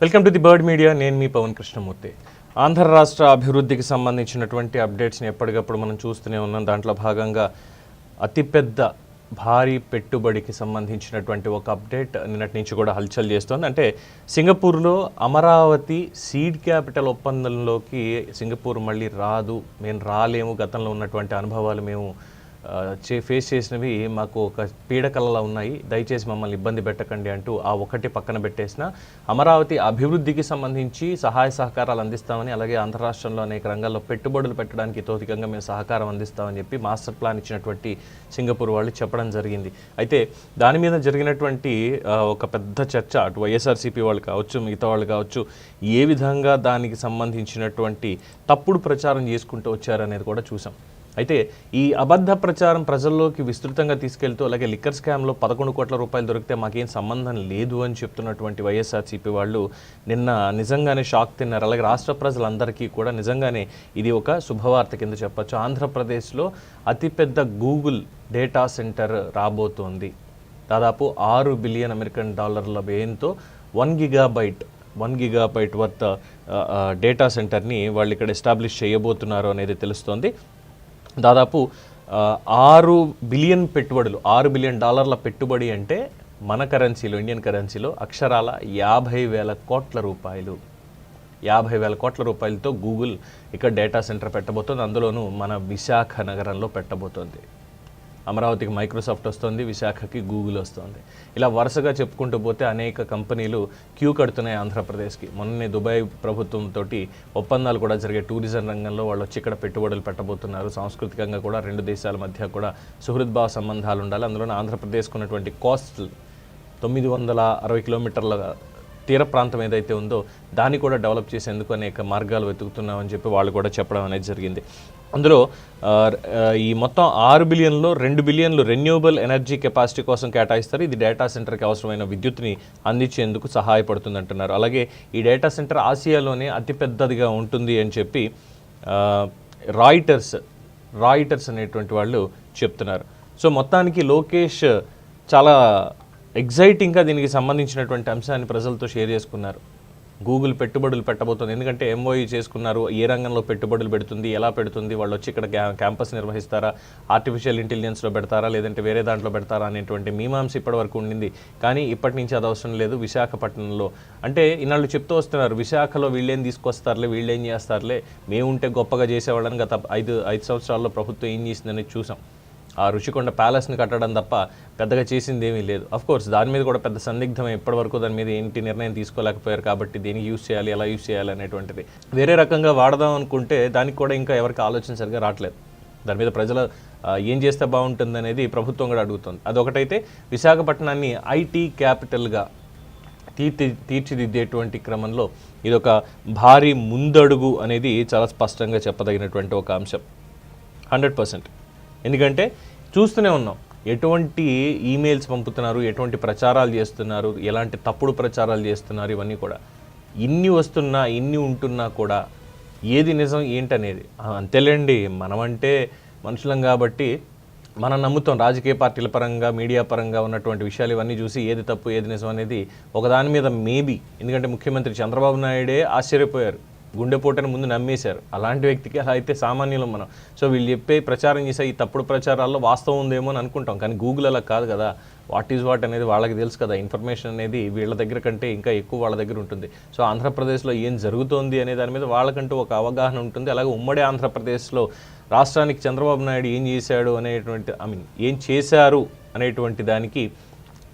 Welcome to the bird media. నేను మీ పవన్ కృష్ణమూర్తి. ఆంధ్ర రాష్ట్ర అభివృద్ధికి సంబంధించినటువంటి అప్డేట్స్ని ఎప్పటికప్పుడు మనం చూస్తూనే ఉన్నాం. దాంట్లో భాగంగా అతిపెద్ద భారీ పెట్టుబడికి సంబంధించినటువంటి ఒక అప్డేట్ నిన్నటి నుంచి కూడా హల్చల్ చేస్తోంది. అంటే సింగపూర్లో అమరావతి సీడ్ క్యాపిటల్ ఒప్పందంలోకి సింగపూర్ మళ్ళీ రాదు. మేము రాలేము. గతంలో ఉన్నటువంటి అనుభవాలు మేము ఫేస్ చేసినవి మాకు ఒక పీడకలలా ఉన్నాయి. దయచేసి మమ్మల్ని ఇబ్బంది పెట్టకండి అంటూ ఆ ఒకటి పక్కన పెట్టేసిన అమరావతి అభివృద్ధికి సంబంధించి సహాయ సహకారాలు అందిస్తామని అలాగే ఆంధ్ర రాష్ట్రంలో అనేక రంగాల్లో పెట్టుబడులు పెట్టడానికి తోతికంగా మేము సహకారం అందిస్తామని చెప్పి మాస్టర్ ప్లాన్ ఇచ్చినటువంటి సింగపూర్ వాళ్ళు చెప్పడం జరిగింది. అయితే దాని మీద జరిగినటువంటి ఒక పెద్ద చర్చ అటు వైఎస్ఆర్సీపీ వాళ్ళు కావచ్చు మిగతా వాళ్ళు కావచ్చు ఏ విధంగా దానికి సంబంధించినటువంటి తప్పుడు ప్రచారం చేసుకుంటూ వచ్చారనేది కూడా చూసాం. అయితే ఈ అబద్ధ ప్రచారం ప్రజల్లోకి విస్తృతంగా తీసుకెళ్తూ అలాగే లిక్కర్ స్కామ్లో పదకొండు కోట్ల రూపాయలు దొరికితే మాకేం సంబంధం లేదు అని చెప్తున్నటువంటి వైఎస్ఆర్సీపీ వాళ్ళు నిన్న నిజంగానే షాక్ తిన్నారు. అలాగే రాష్ట్ర ప్రజలందరికీ కూడా నిజంగానే ఇది ఒక శుభవార్త కింద చెప్పొచ్చు. ఆంధ్రప్రదేశ్లో అతిపెద్ద గూగుల్ డేటా సెంటర్ రాబోతోంది. దాదాపు ఆరు బిలియన్ అమెరికన్ డాలర్ల వ్యయంతో one gigabyte one gigabyte worth data సెంటర్ని వాళ్ళు ఇక్కడ ఎస్టాబ్లిష్ చేయబోతున్నారు అనేది తెలుస్తోంది. దాదాపు ఆరు బిలియన్ పెట్టుబడులు ఆరు బిలియన్ డాలర్ల పెట్టుబడి అంటే మన కరెన్సీలో ఇండియన్ కరెన్సీలో అక్షరాల యాభై వేల కోట్ల రూపాయలు. యాభై వేల కోట్ల రూపాయలతో గూగుల్ ఇక్కడ డేటా సెంటర్ పెట్టబోతోంది. అందులోనూ మన విశాఖ నగరంలో పెట్టబోతోంది. అమరావతికి మైక్రోసాఫ్ట్ వస్తుంది విశాఖకి గూగుల్ వస్తుంది. ఇలా వరుసగా చెప్పుకుంటూ పోతే అనేక కంపెనీలు క్యూ కడుతున్నాయి ఆంధ్రప్రదేశ్కి. మొన్ననే దుబాయ్ ప్రభుత్వంతో ఒప్పందాలు కూడా జరిగే టూరిజం రంగంలో వాళ్ళు వచ్చి ఇక్కడ పెట్టుబడులు పెట్టబోతున్నారు. సాంస్కృతికంగా కూడా రెండు దేశాల మధ్య కూడా సుహృద్భావ సంబంధాలు ఉండాలి. అందులోనే ఆంధ్రప్రదేశ్కు ఉన్నటువంటి కాస్ట్ తొమ్మిది వందల అరవై కిలోమీటర్ల తీర ప్రాంతం ఏదైతే ఉందో దాన్ని కూడా డెవలప్ చేసేందుకు అనేక మార్గాలు వెతుకుతున్నామని చెప్పి వాళ్ళు కూడా చెప్పడం అనేది జరిగింది. అందులో ఈ మొత్తం ఆరు బిలియన్లో రెండు బిలియన్లు రెన్యూబుల్ ఎనర్జీ కెపాసిటీ కోసం కేటాయిస్తారు. ఇది డేటా సెంటర్కి అవసరమైన విద్యుత్ని అందించేందుకు సహాయపడుతుంది అంటున్నారు అలాగే ఈ డేటా సెంటర్ ఆసియాలోనే అతిపెద్దదిగా ఉంటుంది అని చెప్పి రాయిటర్స్ రాయిటర్స్ అనేటువంటి వాళ్ళు చెప్తున్నారు. సో మొత్తానికి లోకేష్ చాలా ఎగ్జైటింగ్గా దీనికి సంబంధించినటువంటి అంశాన్ని ప్రజలతో షేర్ చేసుకున్నారు. గూగుల్ పెట్టుబడులు పెట్టబోతుంది. ఎందుకంటే ఎంఓఈ చేసుకున్నారు. ఏ రంగంలో పెట్టుబడులు పెడుతుంది ఎలా పెడుతుంది వాళ్ళు వచ్చి ఇక్కడ క్యా- క్యాంపస్ నిర్వహిస్తారా ఆర్టిఫిషియల్ ఇంటెలిజెన్స్లో పెడతారా లేదంటే వేరే దాంట్లో పెడతారా అనేటువంటి మీమాంస ఇప్పటివరకు ఉండింది. కానీ ఇప్పటి నుంచి అది అవసరం లేదు విశాఖపట్నంలో. అంటే ఇన్నాళ్ళు చెప్తూ వస్తున్నారు విశాఖలో వీళ్ళేం తీసుకొస్తారులే వీళ్ళేం చేస్తారులే మేము ఉంటే గొప్పగా చేసేవాళ్ళని గత ఐదు ఐదు సంవత్సరాల్లో ప్రభుత్వం ఏం చేసిందని చూసాం. ఆ రుషికొండ ప్యాలెస్ని కట్టడం తప్ప పెద్దగా చేసింది ఏమీ లేదు. అఫ్ కోర్స్ దాని మీద కూడా పెద్ద సందిగ్ధం ఇప్పటివరకు దాని మీద ఏంటి నిర్ణయం తీసుకోలేకపోయారు కాబట్టి దీనికి యూస్ చేయాలి ఎలా యూస్ చేయాలి అనేటువంటిది. వేరే రకంగా వాడదాం అనుకుంటే దానికి కూడా ఇంకా ఎవరికి ఆలోచన సరిగా రావట్లేదు. దాని మీద ప్రజల ఏం చేస్తే బాగుంటుంది అనేది ప్రభుత్వం కూడా అడుగుతుంది. అదొకటైతే విశాఖపట్నాన్ని ఐటీ క్యాపిటల్గా తీర్చి తీర్చిదిద్దేటువంటి క్రమంలో ఇదొక భారీ ముందడుగు అనేది చాలా స్పష్టంగా చెప్పదగినటువంటి ఒక అంశం. Hundred percent. ఎందుకంటే చూస్తూనే ఉన్నాం. ఎటువంటి ఈమెయిల్స్ పంపుతున్నారు ఎటువంటి ప్రచారాలు చేస్తున్నారు ఎలాంటి తప్పుడు ప్రచారాలు చేస్తున్నారు ఇవన్నీ కూడా. ఇన్ని వస్తున్నా ఇన్ని ఉంటున్నా కూడా ఏది నిజం ఏంటనేది? అంతేలేండి. మనమంటే మనుషులం కాబట్టి మనం నమ్ముతాం. రాజకీయ పార్టీల పరంగా మీడియా పరంగా ఉన్నటువంటి విషయాలు ఇవన్నీ చూసి ఏది తప్పు ఏది నిజం అనేది ఒకదాని మీద మేబీ ఎందుకంటే ముఖ్యమంత్రి చంద్రబాబు నాయుడే ఆశ్చర్యపోయారు. గుండెపోటని ముందు నమ్మేశారు. అలాంటి వ్యక్తికి అలా అయితే సామాన్యులం మనం. సో వీళ్ళు చెప్పే ప్రచారం చేసే ఈ తప్పుడు ప్రచారాల్లో వాస్తవం ఉందేమో అని అనుకుంటాం. కానీ గూగుల్ అలా కాదు కదా. వాట్ ఈజ్ వాట్ అనేది వాళ్ళకి తెలుసు కదా. ఇన్ఫర్మేషన్ అనేది వీళ్ళ దగ్గర కంటే ఇంకా ఎక్కువ వాళ్ళ దగ్గర ఉంటుంది. సో ఆంధ్రప్రదేశ్లో ఏం జరుగుతోంది అనే దాని మీద వాళ్ళకంటూ ఒక అవగాహన ఉంటుంది. అలాగే ఉమ్మడి ఆంధ్రప్రదేశ్లో రాష్ట్రానికి చంద్రబాబు నాయుడు ఏం చేశాడు అనేటువంటి ఐ మీన్ ఏం చేశారు అనేటువంటి దానికి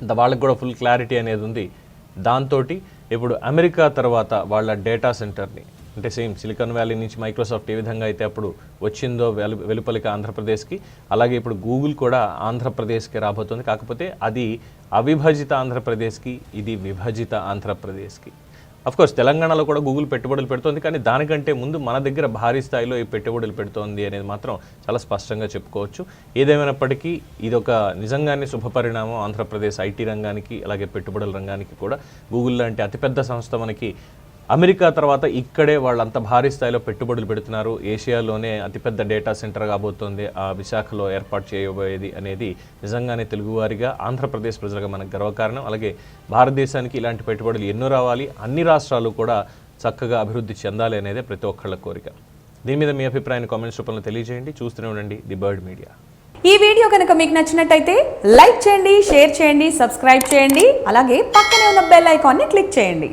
ద- వాళ్ళకి కూడా ఫుల్ క్లారిటీ అనేది ఉంది. దాంతో ఇప్పుడు అమెరికా తర్వాత వాళ్ళ డేటా సెంటర్ని అంటే సేమ్ సిలికాన్ వ్యాలీ నుంచి మైక్రోసాఫ్ట్ ఏ విధంగా అయితే అప్పుడు వచ్చిందో వెలు వెలుపలికి ఆంధ్రప్రదేశ్కి అలాగే ఇప్పుడు గూగుల్ కూడా ఆంధ్రప్రదేశ్కి రాబోతుంది. కాకపోతే అది అవిభజిత ఆంధ్రప్రదేశ్కి ఇది విభజిత ఆంధ్రప్రదేశ్కి. అఫ్ కోర్స్ తెలంగాణలో కూడా గూగుల్ పెట్టుబడులు పెడుతోంది కానీ దానికంటే ముందు మన దగ్గర భారీ స్థాయిలో ఈ పెట్టుబడులు పెడుతోంది అనేది మాత్రం చాలా స్పష్టంగా చెప్పుకోవచ్చు. ఏదేమైనప్పటికీ ఇది ఒక నిజంగానే శుభపరిణామం ఆంధ్రప్రదేశ్ ఐటీ రంగానికి అలాగే పెట్టుబడుల రంగానికి కూడా గూగుల్ లాంటి అతిపెద్ద సంస్థ మనకి అమెరికా తర్వాత ఇక్కడే వాళ్ళంత భారీ స్థాయిలో పెట్టుబడులు పెడుతున్నారు. ఏషియాలోనే అతిపెద్ద డేటా సెంటర్ కాబోతోంది ఆ విశాఖలో ఏర్పాటు చేయబోయేది అనేది నిజంగానే తెలుగువారిగా ఆంధ్రప్రదేశ్ ప్రజలుగా మనకు గర్వకారణం. అలాగే భారతదేశానికి ఇలాంటి పెట్టుబడులు ఎన్నో రావాలి. అన్ని రాష్ట్రాలు కూడా చక్కగా అభివృద్ధి చెందాలి అనేదే ప్రతి ఒక్కళ్ళ కోరిక. దీని మీద మీ అభిప్రాయాన్ని కామెంట్స్ రూపంలో తెలియజేయండి. చూస్తూనే ఉండండి ది బర్డ్ మీడియా. ఈ వీడియో కనుక మీకు నచ్చినట్టయితే లైక్ చేయండి షేర్ చేయండి సబ్స్క్రైబ్ చేయండి. అలాగే పక్కనే ఉన్న బెల్ ఐకాన్ని క్లిక్ చేయండి.